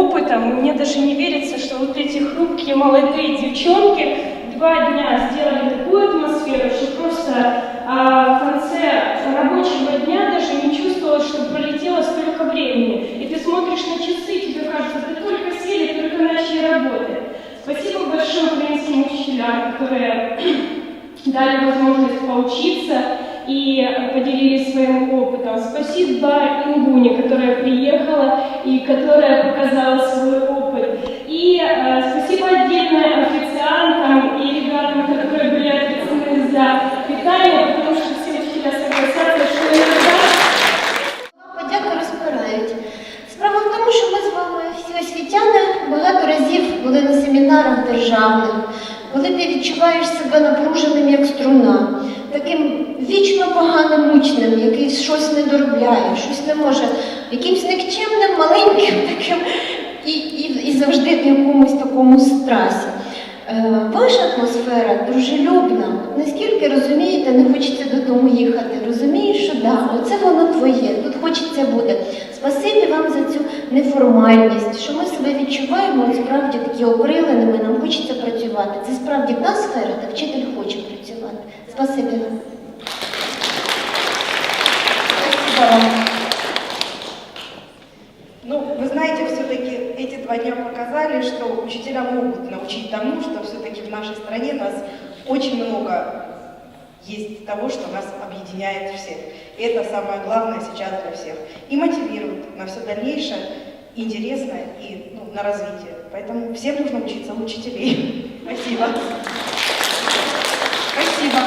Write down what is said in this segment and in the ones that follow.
опытом. И мне даже не верится, что вот эти хрупкие молодые девчонки два дня сделали такую атмосферу, что просто а, в конце рабочего дня даже не чувствовалось, что пролетело столько времени. И ты смотришь на часы, и тебе кажется, ты только сели, только начали работать. Спасибо большое украинским учителям, которые дали возможность поучиться и поделились своим опытом. Спасибо Ингуне, которая приехала и которая показала свой опыт. И э, спасибо отдельно официантам и ребятам, которые были ответственны за питание, потому что все учителя согласятся, что иногда Подяку розпирають. Справа в тому, що ми з вами всі освітяни багато разів були на семінарах державних, коли ти відчуваєш себе напруженим як струна, Таким вічно поганим учнем, який щось не доробляє, щось не може, якимсь никчемним, маленьким таким і, і, і завжди в якомусь такому страсі. Е, Ваша атмосфера дружелюбна. Наскільки розумієте, не хочеться додому їхати. Розумієш, що да, оце воно твоє, тут хочеться бути. Спасибі вам за цю неформальність, що ми себе відчуваємо от справді такі окриленими, нам хочеться працювати. Це справді та сфера, де вчитель хоче працювати. Спасибі вам. Спасибо вам. Ну, вы знаете, все-таки эти два дня показали, что учителя могут научить тому, что все-таки в нашей стране нас очень много есть того, что нас объединяет всех. И это самое главное сейчас для всех. И мотивирует на все дальнейшее, интересное и ну, на развитие. Поэтому всем нужно учиться у учителей. Спасибо. Спасибо.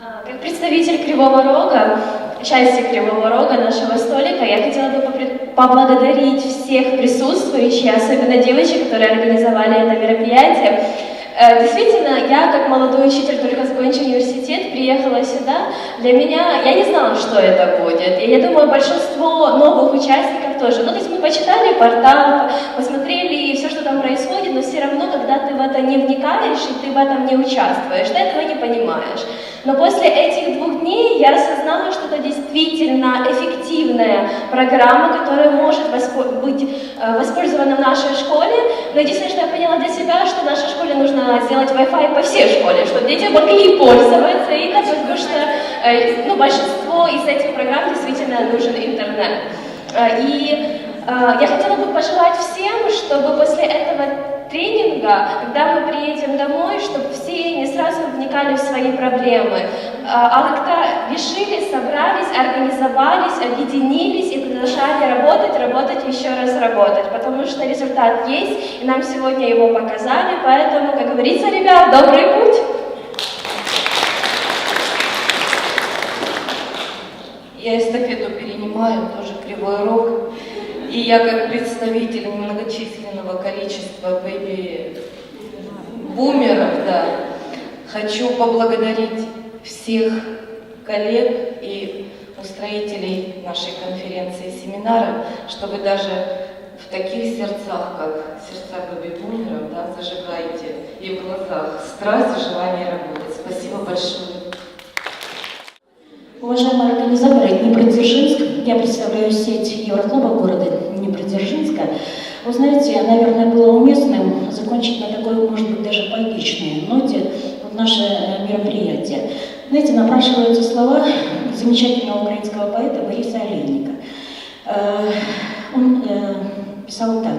А, Как представитель Кривого Рога, части Кривого Рога нашего столика, я хотела бы поблагодарить всех присутствующих, особенно девочек, которые организовали это мероприятие. Э, Действительно, я как молодой учитель, только закончил университет, приехала сюда. Для меня, я не знала, что это будет. И я думаю, большинство новых участников тоже. Ну, то есть мы почитали портал, посмотрели все, что там происходит, но все равно, когда ты в это не вникаешь и ты в этом не участвуешь, ты этого не понимаешь. Но после этих двух дней я осознала, что это действительно эффективная программа, которая может воспо- быть э, воспользована в нашей школе. Но единственное, что я поняла для себя, что в нашей школе нужно сделать Wi-Fi по всей школе, чтобы дети могли пользоваться, и потому что э, ну, большинство из этих программ действительно нужен интернет. Э, И э, я хотела бы пожелать всем, чтобы после этого тренинга, когда мы приедем домой, чтобы все не сразу вникали в свои проблемы, а как-то решили, собрались, организовались, объединились и продолжали работать, работать, еще раз работать, потому что результат есть, и нам сегодня его показали, поэтому, как говорится, ребят, добрый путь! Я эстафету перенимаю, тоже Кривой Рог. И я как представитель многочисленного количества бэби-бумеров, да, хочу поблагодарить всех коллег и устроителей нашей конференции семинара, что вы даже в таких сердцах, как сердца бэби-бумеров, да, зажигаете и в глазах страсть и желание работать. Спасибо большое. Уважаемые я представляю сеть Евроклуба города Днепродзержинска. Вы знаете, наверное, было уместным закончить на такой, может быть, даже поэтичной ноте вот наше э, мероприятие. Знаете, напрашиваются слова замечательного украинского поэта Бориса Олейника. Э, Он э, писал так.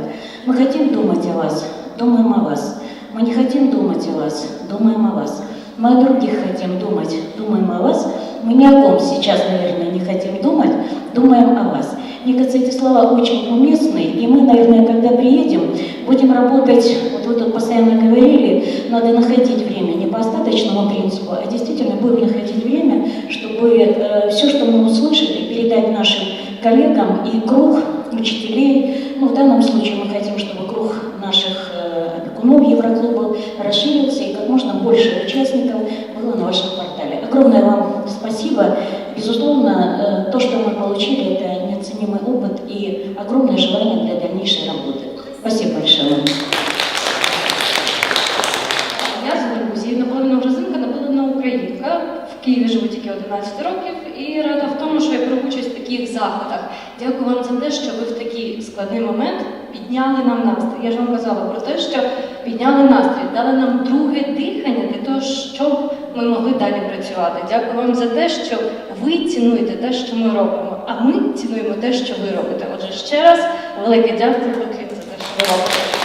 «Мы хотим думать о вас, думаем о вас. Мы не хотим думать о вас, думаем о вас. Мы о других хотим думать, думаем о вас. Мы ни о ком сейчас, наверное, не хотим думать, думаем о вас. Мне кажется, эти слова очень уместны, и мы, наверное, когда приедем, будем работать, вот вы тут постоянно говорили, надо находить время не по остаточному принципу, а действительно будем находить время, чтобы все, что мы услышали, передать нашим коллегам и круг учителей. Ну, в данном случае мы хотим, чтобы круг наших э, Евроклуба расширился и как можно больше участников было на вашем портале. Огромное вам спасибо. Безусловно, э, то, что мы получили, это неоценимый опыт и огромное желание для дальнейшей работы. Спасибо большое. Я звуть Гузі, наполовину грузинка, наполовину українка. В Києві живу тільки 11 років і рада в тому, що я беру участь в таких заходах. Дякую вам за те, що ви в такий складний момент підняли нам настрій. Я ж вам казала про те, що підняли настрій, дали нам друге дихання для того, щоб ми могли далі працювати. Дякую вам за те, що ви цінуєте те, що ми робимо, а ми цінуємо те, що ви робите. Отже, ще раз велике дякую, Клін, за те, що ви робите.